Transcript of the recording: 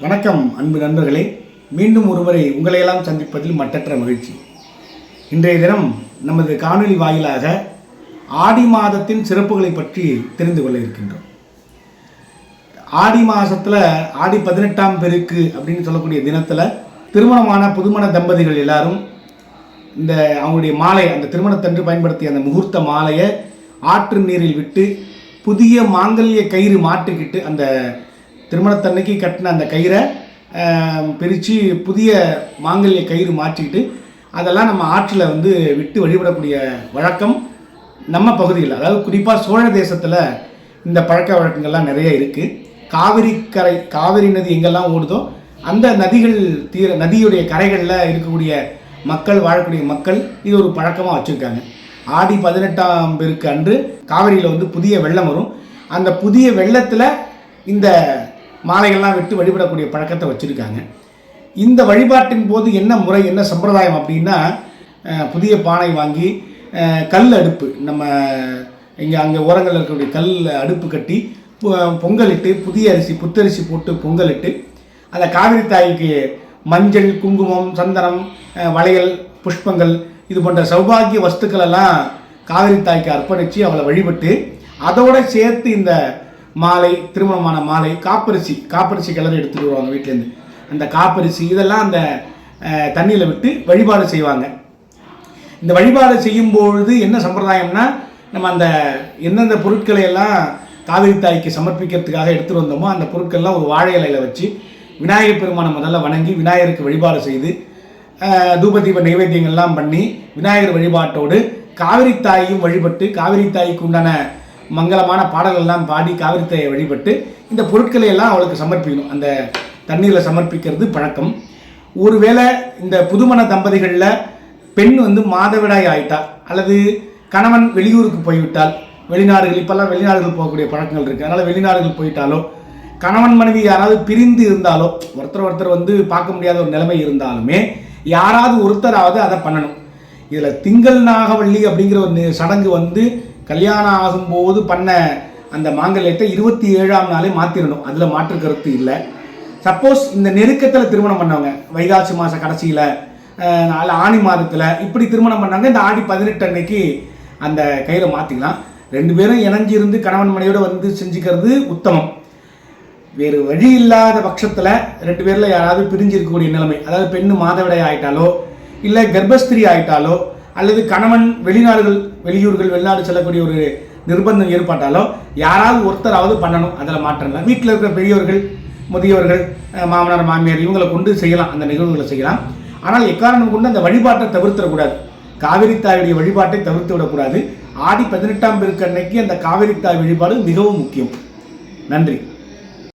வணக்கம் அன்பு நண்பர்களே. மீண்டும் ஒருமுறை உங்களையெல்லாம் சந்திப்பதில் மட்டற்ற மகிழ்ச்சி. இன்றைய தினம் நமது காணொளி வாயிலாக ஆடி மாதத்தின் சிறப்புகளை பற்றி தெரிந்து கொள்ள இருக்கின்றோம். ஆடி மாதத்தில் ஆடி பதினெட்டாம் பெருக்கு அப்படின்னு சொல்லக்கூடிய தினத்தில் திருமணமான புதுமண தம்பதிகள் எல்லாரும் இந்த அவங்களுடைய மாலை அந்த திருமணத்தன்று பயன்படுத்திய அந்த முகூர்த்த மாலையை ஆற்று நீரில் விட்டு புதிய மாங்கல்ய கயிறு மாட்டிக்கிட்டு அந்த திருமணத்தன்னைக்கு கட்டின அந்த கயிறை பிரித்து புதிய மாங்கல்ய கயிறு மாற்றிக்கிட்டு அதெல்லாம் நம்ம ஆற்றில் வந்து விட்டு வழிபடக்கூடிய வழக்கம் நம்ம பகுதியில். அதாவது குறிப்பாக சோழ தேசத்தில் இந்த பழக்க வழக்கங்கள்லாம் நிறைய இருக்குது காவிரி கரை காவிரி நதி எங்கெல்லாம் ஓடுதோ அந்த நதிகள் தீர நதியுடைய கரைகளில் இருக்கக்கூடிய மக்கள் வாழக்கூடிய மக்கள் இது ஒரு பழக்கமாக வச்சுருக்காங்க. ஆடி பதினெட்டாம் பெருக்கு அன்று காவிரியில் வந்து புதிய வெள்ளம் வரும். அந்த புதிய வெள்ளத்தில் இந்த மாலைகள்லாம் விட்டு வழிபடக்கூடிய பழக்கத்தை வச்சுருக்காங்க. இந்த வழிபாட்டின் போது என்ன முறை என்ன சம்பிரதாயம் அப்படின்னா புதிய பானை வாங்கி கல் அடுப்பு நம்ம இங்கே அங்கே ஓரங்களில் இருக்கக்கூடிய கல் அடுப்பு கட்டி பொ- பொங்கலிட்டு புதிய அரிசி புத்தரிசி போட்டு பொங்கலிட்டு அந்த காவிரி தாய்க்கு மஞ்சள் குங்குமம் சந்தனம் வளையல் புஷ்பங்கள் இது போன்ற சௌபாகிய வஸ்துக்கள் எல்லாம் காவிரி தாய்க்கு அர்ப்பணித்து அவளை வழிபட்டு அதோடு சேர்த்து இந்த மாலை திருமணமான மாலை காப்பரிசி காப்பரிசி கிளறி எடுத்துகிட்டு வருவாங்க வீட்டிலேருந்து அந்த காப்பரிசி இதெல்லாம் அந்த தண்ணியில் விட்டு வழிபாடு செய்வாங்க. இந்த வழிபாடு செய்யும்பொழுது என்ன சம்பிரதாயம்னா நம்ம அந்த எந்தெந்த பொருட்களை எல்லாம் காவிரி தாய்க்கு சமர்ப்பிக்கிறதுக்காக எடுத்துகிட்டு வந்தோமோ அந்த பொருட்கள்லாம் ஒரு வாழை இலையில வச்சு விநாயகர் பெருமானை முதல்ல வணங்கி விநாயகருக்கு வழிபாடு செய்து தூபதீப தூப தீப நைவேத்தியங்கள்லாம் பண்ணி விநாயகர் வழிபாட்டோடு காவிரி தாயையும் வழிபட்டு காவிரி தாய்க்கு உண்டான மங்களமான பாடல்கள்லாம் பாடி காவிரித்தையை வழிபட்டு இந்த பொருட்களை எல்லாம் அவளுக்கு சமர்ப்பிக்கணும். அந்த தண்ணீரில் சமர்ப்பிக்கிறது பழக்கம். ஒருவேளை இந்த புதுமண தம்பதிகளில் பெண் வந்து மாதவிடாய் ஆயிட்டா அல்லது கணவன் வெளியூருக்கு போய்விட்டால் வெளிநாடுகள் இப்போல்லாம் வெளிநாடுகள் போகக்கூடிய பழக்கங்கள் இருக்குது அதனால் வெளிநாடுகள் போயிட்டாலோ கணவன் மனைவி யாராவது பிரிந்து இருந்தாலோ ஒருத்தர் ஒருத்தர் வந்து பார்க்க முடியாத ஒரு நிலைமை இருந்தாலுமே யாராவது ஒருத்தராவது அதை பண்ணணும். இதில் திங்கள் நாகவள்ளி அப்படிங்கிற ஒரு சடங்கு வந்து கல்யாணம் ஆகும்போது பண்ண அந்த மாங்கல்யத்தை இருபத்தி ஏழாம் நாளே மாற்றிடணும் அதில் மாற்று கருத்து இல்லை. சப்போஸ் இந்த நெருக்கத்தில் திருமணம் பண்ணவங்க வைகாசி மாத கடைசியில் அல்ல ஆணி மாதத்தில் இப்படி திருமணம் பண்ணாங்க இந்த ஆடி பதினெட்டு அன்னைக்கு அந்த கையில் மாற்றிக்கலாம் ரெண்டு பேரும் இணைஞ்சிருந்து கணவன் மனையோடு வந்து செஞ்சுக்கிறது உத்தமம். வேறு வழி இல்லாத பட்சத்தில் ரெண்டு பேரில் யாராவது பிரிஞ்சு இருக்கக்கூடிய நிலைமை. அதாவது பெண்ணு மாதவிடை ஆயிட்டாலோ இல்லை கர்ப்பஸ்திரி ஆயிட்டாலோ அல்லது கணவன் வெளிநாடுகள் வெளியூர்கள் வெளிநாடு செல்லக்கூடிய ஒரு நிர்பந்தம் ஏற்பட்டாலோ யாராவது ஒருத்தராவது பண்ணணும். அதில் மாற்றம் இல்லை. வீட்டில் இருக்கிற பெரியவர்கள் முதியவர்கள் மாமனார் மாமியார் இவங்களை கொண்டு செய்யலாம். அந்த நிகழ்வுகளை செய்யலாம். ஆனால் எக்காரணம் கொண்டு அந்த வழிபாட்டை தவிர்த்திடக்கூடாது. காவிரி தாயுடைய வழிபாட்டை தவிர்த்து விடக்கூடாது. ஆடி பதினெட்டாம் பெருக்கு அன்னைக்கு அந்த காவிரி தாய் வழிபாடு மிகவும் முக்கியம். நன்றி.